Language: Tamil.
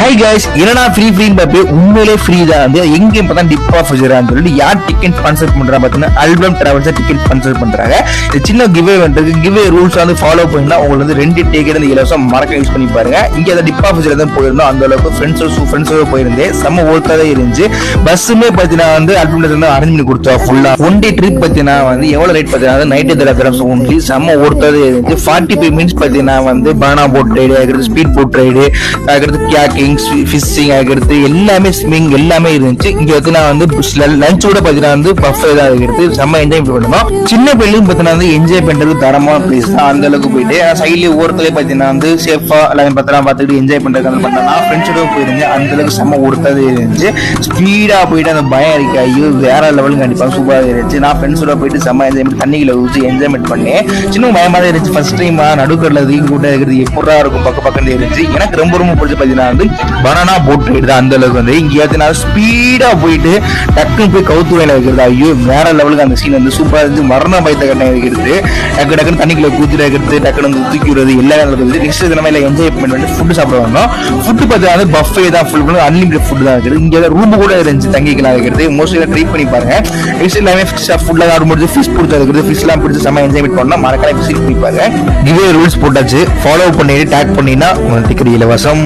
ஹை கைஸ் என்னடா ஃப்ரீ ஃப்ரீன்னு பார்த்து உண்மையிலே ஃப்ரீ தான். வந்து எங்கேயும் பார்த்தா டிப் ஆஃப் வச்சுறான்னு சொல்லிட்டு யார் டிக்கெட் ஸ்பான்சர் பண்றா பார்த்தீங்கன்னா ஆல்பம் டிராவல்ஸ் டிக்கெட் ஸ்பான்சர் பண்றாங்க. இது சின்ன கிவ்வே வந்துருக்கு. கிவ்வே ரூல்ஸ் வந்து ஃபாலோ பண்ணினா உங்களுக்கு வந்து ரெண்டு டிக்கெட் வந்து இலவசம் மறக்க யூஸ் பண்ணி பாருங்க. இங்க அந்த டிப் ஆஃப் தான் போயிருந்தோம். அந்த அளவுக்கு ஃப்ரெண்ட்ஸோட ஃப்ரெண்ட்ஸோட போயிருந்தேன். செம்ம ஒர்க்காக இருந்துச்சு. பஸ்ஸுமே பார்த்தீங்கன்னா வந்து ஆல்பம் வந்து அரேஞ்ச் பண்ணி கொடுத்தா ஃபுல்லா ஒன் டே ட்ரிப் பார்த்தீங்கன்னா வந்து எவ்வளவு ரேட் பார்த்தீங்கன்னா நைட்டு தர தரம் ஒன்லி செம்ம ஒர்க்காக இருந்துச்சு. ஃபார்ட்டி ஃபைவ் மினிட்ஸ் பார்த்தீங்கன்னா வந்து பானா போட் ரைடு அதுக்கடுத்து ஸ்பீட் போட் ரைடு அதுக்கடுத்து கியாக்கிங் ஃபிஷிங் ஆகிறது எல்லாமே ஸ்விமிங் எல்லாமே இருந்துச்சு. இங்க பார்த்தீங்கன்னா வந்து லஞ்ச் கூட பார்த்தீங்கன்னா வந்து பஃபே தான் இருக்கிறது செம்ம என்ஜாய் பண்ணணும் சின்ன பிள்ளைங்க பார்த்தீங்கன்னா வந்து என்ஜாய் பண்றது தரமான பிளேஸ் தான். அந்த அளவுக்கு போயிட்டு சைட்லேயே ஓரத்துலேயே பார்த்தீங்கன்னா வந்து சேஃபா எல்லாமே பத்திரம் பார்த்துக்கிட்டு என்ஜாய் பண்றது அந்த பண்ணா நான் ஃப்ரெண்ட்ஸோட போயிருந்தேன். அந்த அளவுக்கு செம்ம ஒருத்தது இருந்துச்சு. ஸ்பீடா போயிட்டு அந்த பயம் இருக்கு. ஐயோ வேற லெவலுக்கு கண்டிப்பா சூப்பராக இருந்துச்சு. நான் ஃப்ரெண்ட்ஸோட போயிட்டு செம்ம என்ஜாய் பண்ணி தண்ணிகளை ஊற்றி என்ஜாய்மெண்ட் பண்ணேன். சின்ன பயமா தான் இருந்துச்சு. ஃபர்ஸ்ட் டைம் நடுக்கடல தூக்கி கூட இருக்கிறது எப்படா இருக்கும் பக்க பக்கம் இருந்துச்சு எனக்கு ரொம்ப ரொம்ப பிடிச்ச பார்த்தீங்கன்னா வந்து பனானா போட்டு எடுத்து தான் அந்த அளவுக்கு வந்து. இங்கே நான் ஸ்பீடா போயிட்டு டக்குன்னு போய் கவுத்துவையில வைக்கிறது. ஐயோ வேற லெவலுக்கு அந்த சீன் வந்து சூப்பரா இருந்துச்சு மரண பயத்தை கண்ணை வைக்கிறது டக்கு டக்குன்னு தண்ணிக்குள்ள கூத்தி வைக்கிறது டக்குன்னு வந்து தூக்கி விடுறது எல்லாமே நடக்குது நெக்ஸ்ட் தினமே இல்லை என்ஜாய் பண்ணி ஃபுட்டு சாப்பிட வந்தோம் ஃபுட்டு பார்த்தீங்கன்னா வந்து பஃபே தான் ஃபுல் பண்ணி அன்லிமிட்டட் ஃபுட் தான் இருக்குது. இங்கே ரூம் கூட இருந்துச்சு தங்கிக்கலாம் வைக்கிறது மோஸ்ட்லி ட்ரை பண்ணி பாருங்க. நெக்ஸ்ட் எல்லாமே ஃபுட்லாம் ஆர்டர் முடிச்சு ஃபிஷ் பிடிச்சி இருக்கிறது ஃபிஷ்லாம் பிடிச்சி செம்ம என்ஜாய்மெண்ட் பண்ணோம் மறக்காம விசிட் பண்ணி பாருங்க. கிவே ரூல்ஸ் போட்டாச்சு. ஃபாலோ பண்ணிட்டு டேக் பண்ணினா உங்களுக்கு இலவசம்.